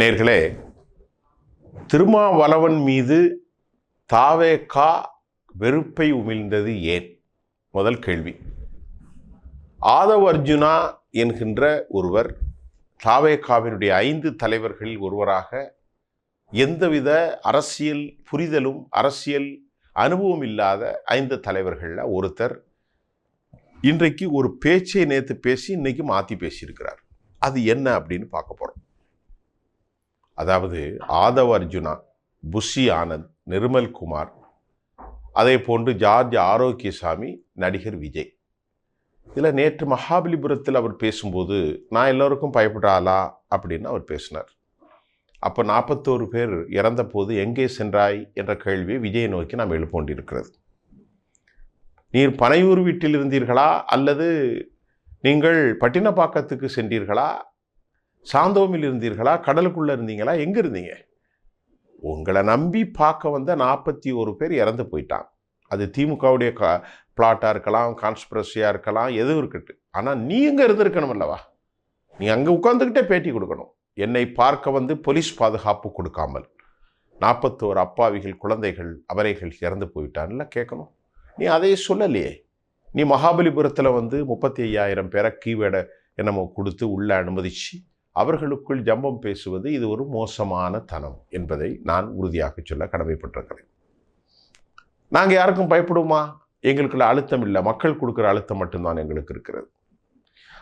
நேர்களே திருமாவளவன் மீது தாவேகா வெறுப்பை உமிழ்ந்தது ஏன்? முதல் கேள்வி. ஆதவ் அர்ஜுனா என்கின்ற ஒருவர் தாவேகாவினுடைய ஐந்து தலைவர்களில் ஒருவராக எந்தவித அரசியல் புரிதலும் அரசியல் அனுபவம் இல்லாத ஐந்து தலைவர்களில் ஒருத்தர் இன்றைக்கு ஒரு பேச்சை நேற்று பேசி இன்றைக்கு மாற்றி பேசியிருக்கிறார். அது என்ன அப்படின்னு பார்க்க போகிறோம் அதாவது ஆதவ் அர்ஜுனா புஷி ஆனந்த் நிர்மல் குமார் அதே போன்று ஜார்ஜ் ஆரோக்கியசாமி நடிகர் விஜய். இதில் நேற்று மகாபலிபுரத்தில் அவர் பேசும்போது நான் எல்லோருக்கும் பயப்படாளா அப்படின்னு அவர் பேசினார். அப்போ நாற்பத்தோரு பேர் இறந்த போது எங்கே சென்றாய்? என்ற கேள்வியை விஜயை நோக்கி நாம் எழுப்பொண்டிருக்கிறது. நீர் பனையூர் வீட்டில் இருந்தீர்களா? அல்லது நீங்கள் பட்டினப்பாக்கத்துக்கு சென்றீர்களா? சாந்தோமில் இருந்தீர்களா? கடலுக்குள்ளே இருந்தீங்களா? எங்கே இருந்தீங்க? உங்களை நம்பி பார்க்க வந்த நாற்பத்தி ஒரு பேர் இறந்து போயிட்டான் அது திமுகவுடைய கா பிளாட்டாக இருக்கலாம் கான்ஸ்பிரசியாக இருக்கலாம் எதுவும் இருக்கட்டும். ஆனால் நீ இங்கே இருந்திருக்கணும் அல்லவா? நீ அங்கே உட்காந்துக்கிட்டே பேட்டி கொடுக்கணும். என்னை பார்க்க வந்து போலீஸ் பாதுகாப்பு கொடுக்காமல் நாற்பத்தோரு அப்பாவிகள் குழந்தைகள் அவரைகள் இறந்து போயிட்டான்ல கேட்கணும். நீ அதையே சொல்லலையே. நீ மகாபலிபுரத்தில் வந்து முப்பத்தி ஐயாயிரம் பேரை கீவேடை என்னமோ கொடுத்து உள்ளே அனுமதிச்சு அவர்களுக்குள் ஜம்பம் பேசுவது இது ஒரு மோசமான தனம் என்பதை நான் உறுதியாக சொல்ல கடமைப்பட்டிருக்கிறேன். நாங்கள் யாருக்கும் பயப்படுமா? எங்களுக்குள்ள அழுத்தம் இல்லை. மக்கள் கொடுக்குற அழுத்தம் மட்டும்தான் எங்களுக்கு இருக்கிறது.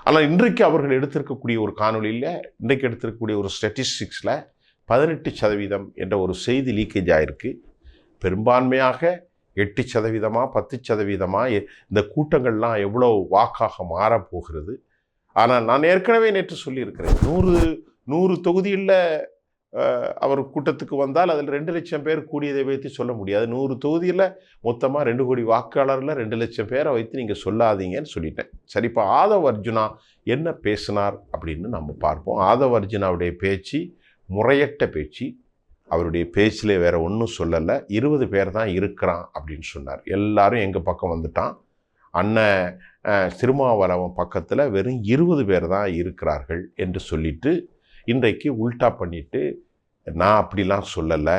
ஆனால் இன்றைக்கு அவர்கள் எடுத்திருக்கக்கூடிய ஒரு காணொலியில் இன்றைக்கு எடுத்திருக்கக்கூடிய ஒரு ஸ்டட்டிஸ்டிக்ஸில் பதினெட்டு சதவீதம் என்ற ஒரு செய்தி லீக்கேஜ் ஆகிருக்கு பெரும்பான்மையாக எட்டு சதவீதமாக பத்து சதவீதமாக எ- இந்த கூட்டங்கள்லாம் எவ்வளோ வாக்காக மாறப்போகிறது ஆனால் நான் ஏற்கனவே நேற்று சொல்லியிருக்கிறேன். நூறு நூறு தொகுதியில் அவர் கூட்டத்துக்கு வந்தால் அதில் ரெண்டு லட்சம் பேர் கூடியதை வைத்து சொல்ல முடியாது. நூறு தொகுதியில் மொத்தமாக ரெண்டு கோடி வாக்காளரில் ரெண்டு லட்சம் பேரை வைத்து நீங்கள் சொல்லாதீங்கன்னு சொல்லிட்டேன். சரி இப்போ ஆதவ் அர்ஜுனா என்ன பேசினார் அப்படின்னு நம்ம பார்ப்போம். ஆதவ் அர்ஜுனாவுடைய பேச்சு முறையற்ற பேச்சு. அவருடைய பேச்சில் வேறு ஒன்றும் சொல்லலை. இருபது பேர் தான் இருக்கிறான் அப்படின்னு சொன்னார். எல்லாரும் எங்கள் பக்கம் வந்துட்டான். அண்ணன் திருமாவளவன் பக்கத்தில் வெறும் இருபது பேர் தான் இருக்கிறார்கள் என்று சொல்லிட்டு இன்றைக்கு உல்டா பண்ணிட்டு நான் அப்படிலாம் சொல்லலை.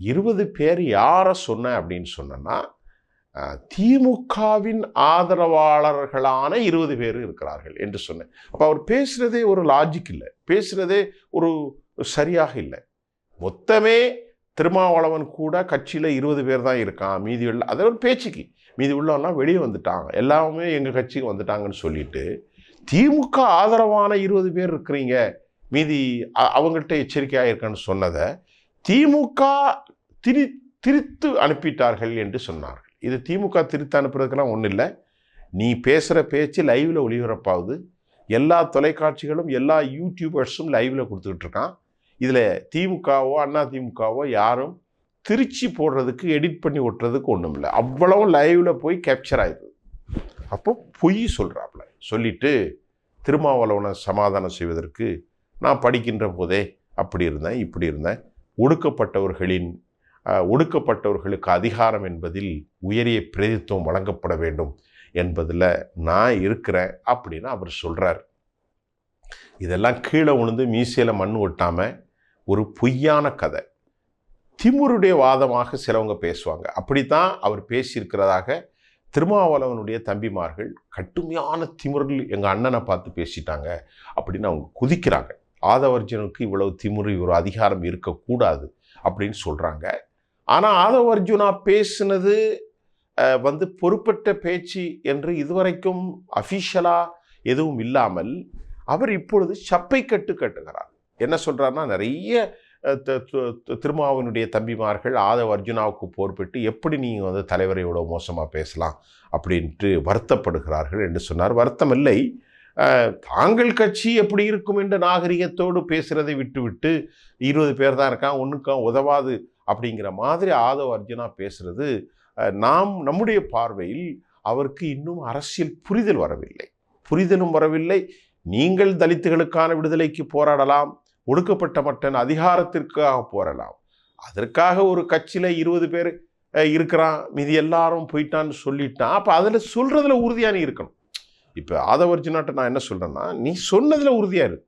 இருபது பேர் யாரை சொன்னேன் அப்படின்னு சொன்னேன்னா திமுகவின் ஆதரவாளர்களான இருபது பேர் இருக்கிறார்கள் என்று சொன்னேன். அப்போ அவர் பேசுகிறதே ஒரு லாஜிக் இல்லை. பேசுகிறதே ஒரு சரியாக இல்லை. மொத்தமே திருமாவளவன் கூட கட்சியில் இருபது பேர் தான் இருக்கான். மீதி உள்ள அது ஒரு பேச்சுக்கு. மீதி உள்ளவெல்லாம் வெளியே வந்துட்டாங்க. எல்லாமே எங்கள் கட்சிக்கு வந்துட்டாங்கன்னு சொல்லிட்டு திமுக ஆதரவான இருபது பேர் இருக்கிறீங்க. மீதி அவங்கள்ட்ட எச்சரிக்கையாக இருக்கான்னு சொன்னதை திமுக திரி திரித்து அனுப்பிட்டார்கள் என்று சொன்னார்கள். இது திமுக திரித்து அனுப்புறதுக்கெல்லாம் ஒன்றும் இல்லை. நீ பேசுகிற பேச்சு லைவில் ஒளிபரப்பாகுது. எல்லா தொலைக்காட்சிகளும் எல்லா யூடியூபர்ஸும் லைவில் கொடுத்துக்கிட்டு இருக்கான். இதில் திமுகவோ அண்ணா திமுகவோ யாரும் திருச்சி போடுறதுக்கு எடிட் பண்ணி ஒட்டுறதுக்கு ஒன்றும் இல்லை. அவ்வளோ லைவில் போய் கேப்சர் ஆயிடுது. அப்போ பொய் சொல்கிறாப்புல சொல்லிட்டு திருமாவளவனை சமாதானம் செய்வதற்கு நான் படிக்கின்ற போதே அப்படி இருந்தேன் இப்படி இருந்தேன். ஒடுக்கப்பட்டவர்களின் ஒடுக்கப்பட்டவர்களுக்கு அதிகாரம் என்பதில் உயரிய பிரதித்துவம் வழங்கப்பட வேண்டும் என்பதில் நான் இருக்கிறேன் அப்படின்னு அவர் சொல்கிறார் இதெல்லாம் கீழே விழுந்து மீசையில் மண் ஒட்டாமல் ஒரு பொய்யான கதை. திமுருடைய வாதமாக சிலவங்க பேசுவாங்க. அப்படித்தான் அவர் பேசியிருக்கிறதாக திருமாவளவனுடைய தம்பிமார்கள் கடுமையான திமிரில் எங்கள் அண்ணனை பார்த்து பேசிட்டாங்க அப்படின்னு அவங்க குதிக்கிறாங்க. ஆதவர்ஜுனுக்கு இவ்வளவு திமுரு ஒரு அதிகாரம் இருக்கக்கூடாது அப்படின்னு சொல்கிறாங்க ஆனால் ஆதவர்ஜுனா பேசினது வந்து பொறுப்பட்ட பேச்சு என்று இதுவரைக்கும் அஃபிஷியலாக எதுவும் இல்லாமல் அவர் இப்பொழுது சப்பை கட்டு கட்டுகிறார். என்ன சொல்கிறாருன்னா நிறைய திருமாவனுடைய தம்பிமார்கள் ஆதவ அர்ஜுனாவுக்கு போர்பட்டு எப்படி நீங்கள் வந்து தலைவரை இவ்வளோ மோசமாக பேசலாம் அப்படின்ட்டு வருத்தப்படுகிறார்கள் என்று சொன்னார். வருத்தம் இல்லை தாங்கள் கட்சி எப்படி இருக்கும் என்ற நாகரிகத்தோடு பேசுகிறதை விட்டுவிட்டு இருபது பேர் தான் இருக்கான் ஒன்றுக்கும் உதவாது அப்படிங்கிற மாதிரி ஆதவ அர்ஜுனா பேசுகிறது நாம் நம்முடைய பார்வையில் அவருக்கு இன்னும் அரசியல் புரிதல் வரவில்லை. புரிதலும் வரவில்லை. நீங்கள் தலித்துகளுக்கான விடுதலைக்கு போராடலாம். ஒடுக்கப்பட்ட மட்டன் அதிகாரத்திற்காக போராடலாம் அதற்காக ஒரு கட்சியில் இருபது பேர் இருக்கிறான் மீதி எல்லாரும் போயிட்டான்னு சொல்லிட்டான் அப்போ அதில் சொல்கிறதுல உறுதியாக நீ இருக்கணும். இப்போ ஆதவர்ஜுனாட்ட நான் என்ன சொல்கிறேன்னா நீ சொன்னதில் உறுதியாக இரு.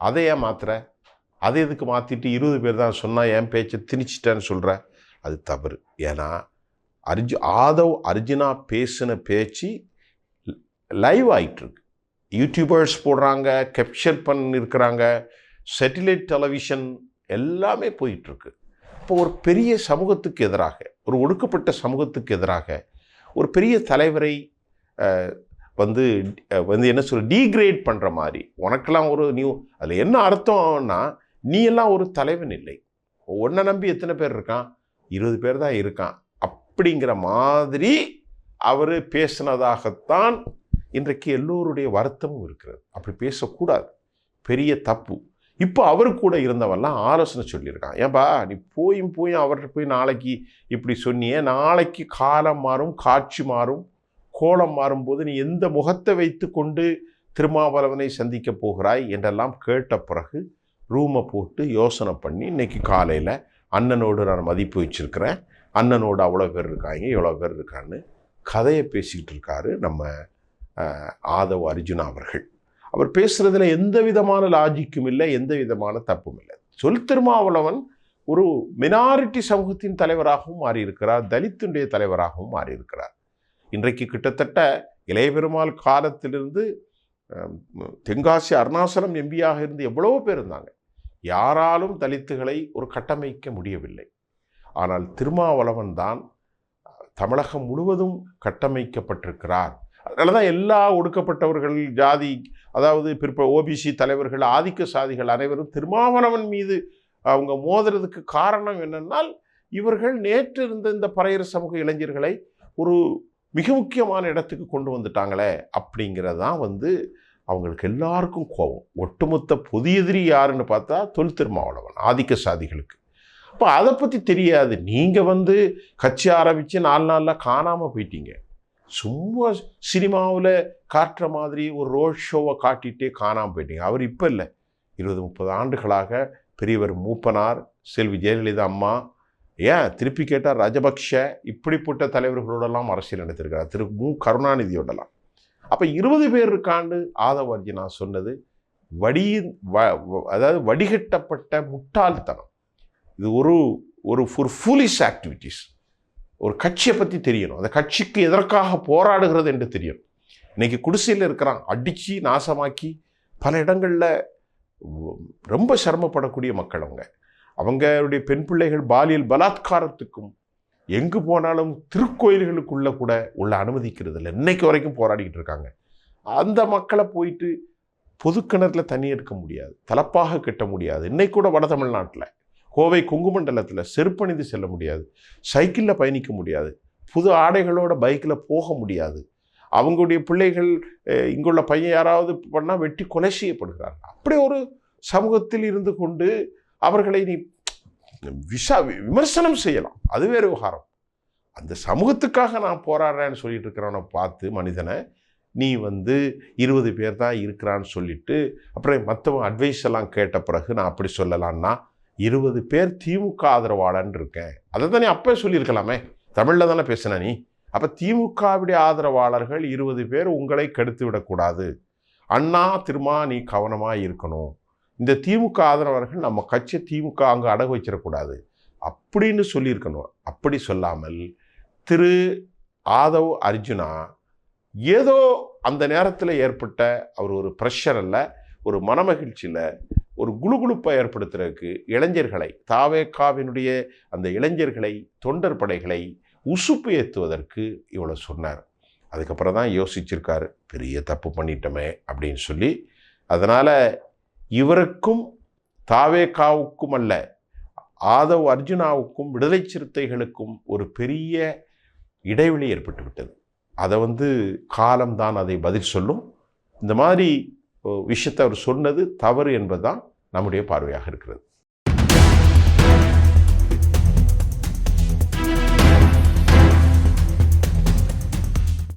அதை ஏன் மாத்துற? அதை எதுக்கு மாற்றிட்டு இருபது பேர் தான் சொன்னால் என் பேச்சை திணிச்சிட்டேன்னு சொல்கிற அது தவறு. ஏன்னா அர்ஜு ஆதவ் அர்ஜுனா பேசின பேச்சு லைவ் ஆயிட்டுருக்கு யூடியூபர்ஸ் போடுறாங்க கேப்சர் பண்ணிருக்கிறாங்க சேட்டிலைட் டெலிவிஷன் எல்லாமே போயிட்டுருக்கு. இப்போ ஒரு பெரிய சமூகத்துக்கு எதிராக ஒரு ஒடுக்கப்பட்ட சமூகத்துக்கு எதிராக ஒரு பெரிய தலைவரை வந்து வந்து என்ன சொல்ற டீக்ரேட் பண்ணுற மாதிரி உனக்கெல்லாம் ஒரு நியூ அதில் என்ன அர்த்தம்னா நீ எல்லாம் ஒரு தலைவன் இல்லை. ஒன்றை நம்பி எத்தனை பேர் இருக்கான்? இருபது பேர் தான் இருக்கான். அப்படிங்கிற மாதிரி அவர் பேசினதாகத்தான் இன்றைக்கு எல்லோருடைய வருத்தமும் இருக்கிறது. அப்படி பேசக்கூடாது. பெரிய தப்பு. இப்போ அவர் கூட இருந்தவெல்லாம் ஆலோசனை சொல்லியிருக்கான். ஏன்பா நீ போயும் போய் அவர்கிட்ட போய் நாளைக்கு இப்படி சொன்னியே நாளைக்கு காலம் மாறும் காட்சி மாறும் கோலம் மாறும்போது நீ எந்த முகத்தை வைத்து கொண்டு திருமாவளவனை சந்திக்க போகிறாய் என்றெல்லாம் கேட்ட பிறகு ரூமை போட்டு யோசனை பண்ணி இன்னைக்கு காலையில் அண்ணனோடு நான் மதிப்பு வச்சுருக்கிறேன். அண்ணனோடு அவ்வளோ பேர் இருக்காங்க இவ்வளோ பேர் இருக்கான்னு கதையை பேசிக்கிட்டு இருக்காரு நம்ம ஆதவ் அர்ஜுனா அவர்கள். அவர் பேசுகிறதுல எந்த விதமான லாஜிக்கும் இல்லை எந்த விதமான தப்பும் இல்லை. சொல் திருமாவளவன் ஒரு மினாரிட்டி சமூகத்தின் தலைவராகவும் மாறியிருக்கிறார் தலித்துடைய தலைவராகவும் மாறியிருக்கிறார். இன்றைக்கு கிட்டத்தட்ட இளையபெருமாள் காலத்திலிருந்து தென்காசி அருணாசலம் எம்பியாக இருந்து எவ்வளவோ பேர் இருந்தாங்க. யாராலும் தலித்துகளை ஒரு கட்டமைக்க முடியவில்லை. ஆனால் திருமாவளவன் தான் தமிழகம் முழுவதும் கட்டமைக்கப்பட்டிருக்கிறார். அதனால தான் எல்லா ஒடுக்கப்பட்டவர்கள் ஜாதி அதாவது பிற்ப ஓபிசி தலைவர்கள் ஆதிக்க சாதிகள் அனைவரும் திருமாவளவன் மீது அவங்க மோதுறதுக்கு காரணம் என்னென்னால் இவர்கள் நேற்று இருந்த இந்த பறையர் சமூக இளைஞர்களை ஒரு மிக முக்கியமான இடத்துக்கு கொண்டு வந்துட்டாங்களே அப்படிங்கிறது தான் வந்து அவங்களுக்கு எல்லாருக்கும் கோபம். ஒட்டுமொத்த பொது எதிரி யாருன்னு பார்த்தா தொல் திருமாவளவன் ஆதிக்க சாதிகளுக்கு. அப்போ அதை பற்றி தெரியாது. நீங்கள் வந்து கட்சி ஆரம்பித்து நாலு நாளில் காணாமல் போயிட்டீங்க. சும்மா சினிமாவில் காட்டுற மாதிரி ஒரு ரோட் ஷோவை காட்டிகிட்டே காணாமல் போயிட்டீங்க. அவர் இப்போ இல்லை. இருபது முப்பது ஆண்டுகளாக பெரியவர் மூப்பனார் செல்வி ஜெயலலிதா அம்மா. ஏன்? திருப்பி கேட்டால் ரஜபக்ஷ இப்படிப்பட்ட தலைவர்களோடலாம் அரசியல் நடத்திருக்கிறார் திரு. மு. கருணாநிதியோடலாம். அப்போ இருபது பேர் இருக்காண்டு ஆதவ நான் சொன்னது வடி வ வ- அதாவது வடிகட்டப்பட்ட முட்டாள்தனம். இது ஒரு ஒரு ஃபுர் ஃபூலிஷ் ஆக்டிவிட்டீஸ் ஒரு கட்சியை பற்றி தெரியணும். அந்த கட்சிக்கு எதற்காக போராடுகிறது என்று தெரியணும் இன்றைக்கி குடிசையில் இருக்கிறான். அடித்து நாசமாக்கி பல இடங்களில் ரொம்ப சிரமப்படக்கூடிய மக்கள் அவங்க. அவங்களுடைய பெண் பிள்ளைகள் பாலியல் பலாத்காரத்துக்கும் எங்கு போனாலும் திருக்கோயில்களுக்குள்ளே கூட உள்ள அனுமதிக்கிறது இல்லை. இன்னைக்கு வரைக்கும் போராடிக்கிட்டு இருக்காங்க. அந்த மக்களை போயிட்டு பொது கிணறுல தண்ணி எடுக்க முடியாது. தலப்பாக கட்ட முடியாது. இன்னைக்கு கூட வட தமிழ்நாட்டில். கோவை குங்குமண்டலத்தில் செருப்பணிந்து செல்ல முடியாது. சைக்கிளில் பயணிக்க முடியாது. புது ஆடைகளோட பைக்கில் போக முடியாது. அவங்களுடைய பிள்ளைகள் இங்குள்ள பையன் யாராவது பண்ணால் வெட்டி கொலை செய்யப்படுகிறார். அப்படி ஒரு சமூகத்தில் இருந்து கொண்டு அவர்களை நீ விஷா விமர்சனம் செய்யலாம். அது வேறு விவகாரம். அந்த சமூகத்துக்காக நான் போராடுறேன்னு சொல்லிட்டு இருக்கிறவனை பார்த்து மனிதனை நீ வந்து இருபது பேர் தான் இருக்கிறான்னு சொல்லிட்டு அப்புறம் மற்றவங்க அட்வைஸ் எல்லாம் கேட்ட பிறகு நான் அப்படி சொல்லலான்னா இருபது பேர் திமுக ஆதரவாளன் இருக்கேன் அதை தானே அப்போ சொல்லியிருக்கலாமே. தமிழில் தானே பேசின நீ? அப்போ திமுகவுடைய ஆதரவாளர்கள் இருபது பேர் உங்களை கெடுத்து விடக்கூடாது. அண்ணா திருமா நீ கவனமாக இருக்கணும். இந்த திமுக ஆதரவாளர்கள் நம்ம கட்சி திமுக அங்கே அடகு வச்சிடக்கூடாது. அப்படின்னு சொல்லியிருக்கணும். அப்படி சொல்லாமல் திரு. ஆதவ் அர்ஜுனா ஏதோ அந்த நேரத்தில் ஏற்பட்ட அவர் ஒரு ப்ரெஷர் ஒரு மனமகிழ்ச்சியில் ஒரு குழுகுழுப்பை ஏற்படுத்துறதுக்கு இளைஞர்களை தாவேக்காவினுடைய அந்த இளைஞர்களை தொண்டர் படைகளை உசுப்பு ஏற்றுவதற்கு இவ்வளோ சொன்னார். அதுக்கப்புறம் தான் யோசிச்சிருக்காரு பெரிய தப்பு பண்ணிட்டோமே அப்படின்னு சொல்லி. அதனால் இவருக்கும் தாவேக்காவுக்கும் அல்ல ஆதவ் அர்ஜுனாவுக்கும் விடுதலை சிறுத்தைகளுக்கும் ஒரு பெரிய இடைவெளி ஏற்பட்டு விட்டது அதை வந்து காலம்தான் அதை பதில் சொல்லும். இந்த மாதிரி விஷயத்தை அவர் சொன்னது தவறு என்பதுதான் நம்முடைய பார்வையாக இருக்கிறது.